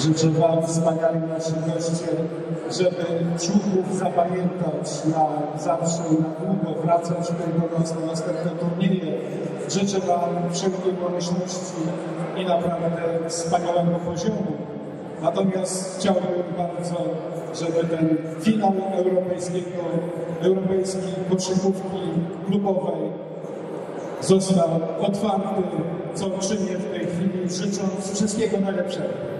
Życzę Wam, wspaniali nasi goście, żeby Człuchów zapamiętać na zawsze i na długo, wracać tutaj do nas na następne turnieje. Życzę Wam wszelkiej pomyślności i naprawdę wspaniałego poziomu. Natomiast chciałbym bardzo, żeby ten finał europejskiego, europejskiej koszykówki klubowej został otwarty, co czynię w tej chwili, życząc wszystkiego najlepszego.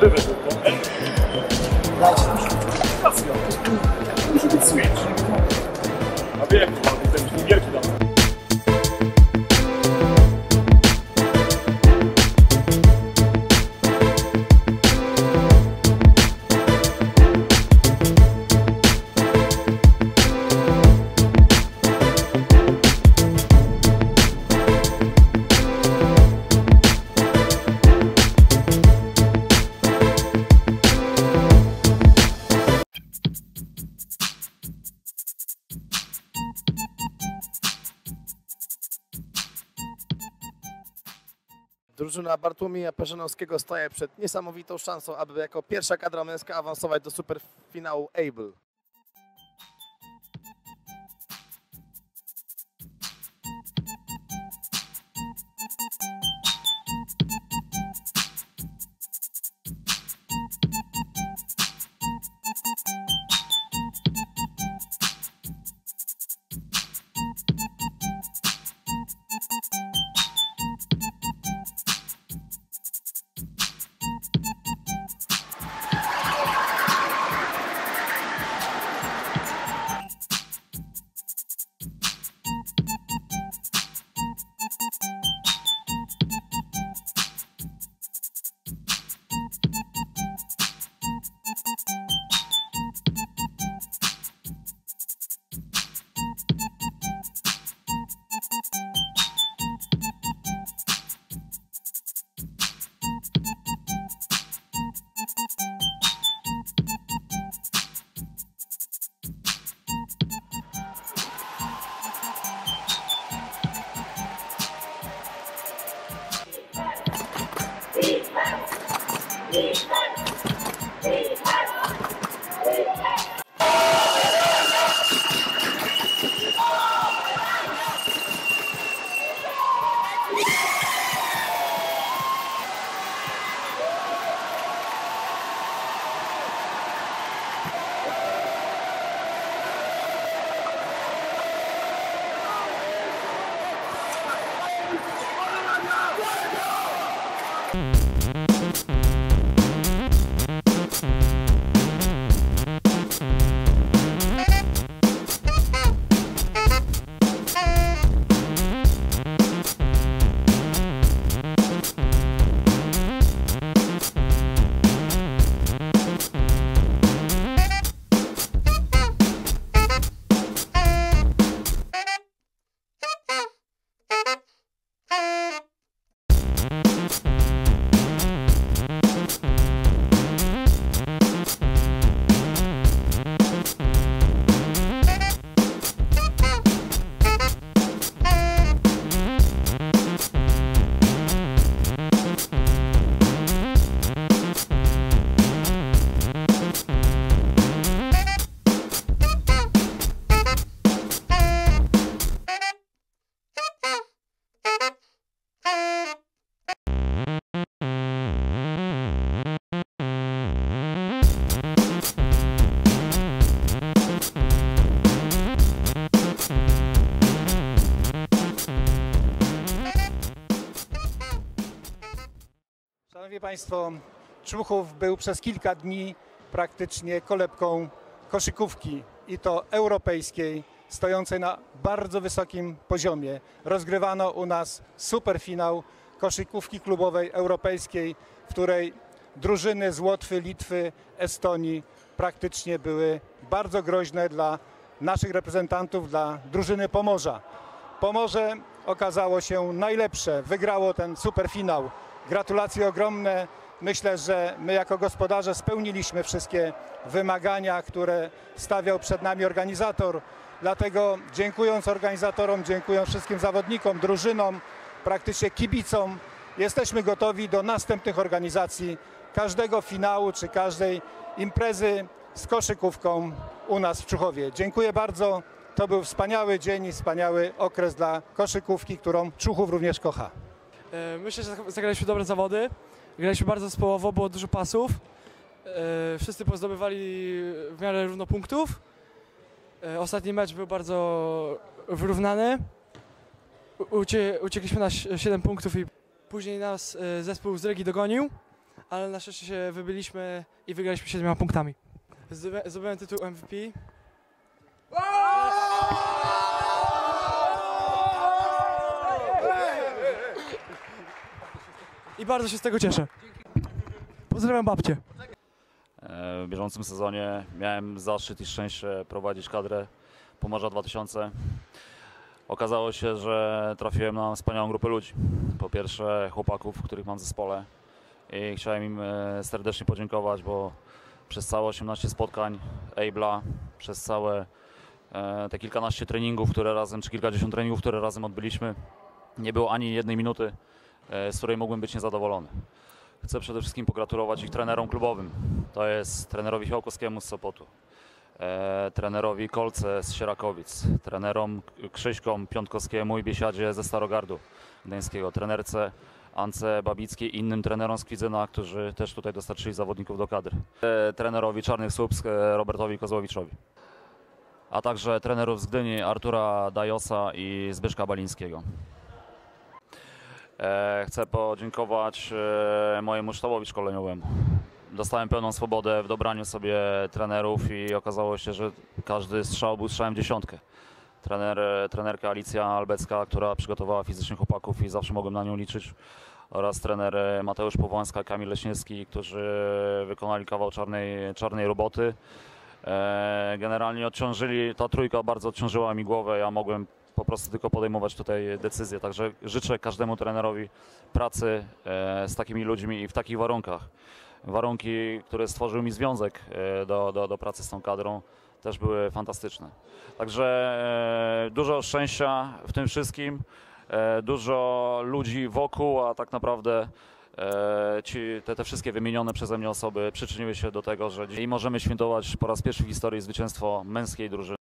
vivid. Drużyna Bartłomieja Perzanowskiego staje przed niesamowitą szansą, aby jako pierwsza kadra męska awansować do superfinału Able. Thank you. Szanowni Państwo, Człuchów był przez kilka dni praktycznie kolebką koszykówki i to europejskiej, stojącej na bardzo wysokim poziomie. Rozgrywano u nas superfinał koszykówki klubowej europejskiej, w której drużyny z Łotwy, Litwy, Estonii praktycznie były bardzo groźne dla naszych reprezentantów, dla drużyny Pomorza. Pomorze okazało się najlepsze, wygrało ten superfinał. Gratulacje ogromne. Myślę, że my jako gospodarze spełniliśmy wszystkie wymagania, które stawiał przed nami organizator. Dlatego dziękując organizatorom, dziękując wszystkim zawodnikom, drużynom, praktycznie kibicom, jesteśmy gotowi do następnych organizacji każdego finału czy każdej imprezy z koszykówką u nas w Czuchowie. Dziękuję bardzo. To był wspaniały dzień i wspaniały okres dla koszykówki, którą Czuchów również kocha. E, Myślę, że zagraliśmy dobre zawody. Graliśmy bardzo zespołowo, było dużo pasów. E, Wszyscy pozdobywali w miarę równo punktów. E, Ostatni mecz był bardzo wyrównany. Uciekliśmy na 7 punktów i później nas zespół z Regi dogonił, ale na szczęście się wybyliśmy i wygraliśmy 7 punktami. Zdobyłem tytuł MVP. I bardzo się z tego cieszę. Pozdrawiam babcię. E, W bieżącym sezonie miałem zaszczyt i szczęście prowadzić kadrę Pomorza 2000. Okazało się, że trafiłem na wspaniałą grupę ludzi. Po pierwsze chłopaków, których mam w zespole i chciałem im e, serdecznie podziękować, bo przez całe 18 spotkań Abla, przez całe e, te kilkanaście treningów, które razem, czy kilkadziesiąt treningów, które razem odbyliśmy, nie było ani jednej minuty, z której mógłbym być niezadowolony. Chcę przede wszystkim pogratulować ich trenerom klubowym. To jest trenerowi Fiałkowskiemu z Sopotu, e, trenerowi Kolce z Sierakowic, trenerom Krzyśkom Piątkowskiemu i Biesiadzie ze Starogardu Gdańskiego, trenerce Ance Babickiej i innym trenerom z Kwidzyna, którzy też tutaj dostarczyli zawodników do kadry. E, trenerowi Czarnych Słupsk e, Robertowi Kozłowiczowi. A także trenerów z Gdyni Artura Dajosa i Zbyszka Balińskiego. E, Chcę podziękować e, mojemu sztabowi szkoleniowemu. Dostałem pełną swobodę w dobraniu sobie trenerów i okazało się, że każdy strzał był strzałem dziesiątkę. Trener, e, trenerka Alicja Albecka, która przygotowała fizycznie chłopaków i zawsze mogłem na nią liczyć oraz trener Mateusz Powąska, Kamil Leśniewski, którzy wykonali kawał czarnej, czarnej roboty. Generalnie odciążyli, ta trójka bardzo odciążyła mi głowę, ja mogłem po prostu tylko podejmować tutaj decyzje. Także życzę każdemu trenerowi pracy e, z takimi ludźmi i w takich warunkach. Warunki, które stworzył mi związek e, do, do, do pracy z tą kadrą, też były fantastyczne. Także e, dużo szczęścia w tym wszystkim, dużo ludzi wokół, a tak naprawdę ci, te, te wszystkie wymienione przeze mnie osoby przyczyniły się do tego, że dzisiaj możemy świętować po raz pierwszy w historii zwycięstwo męskiej drużyny.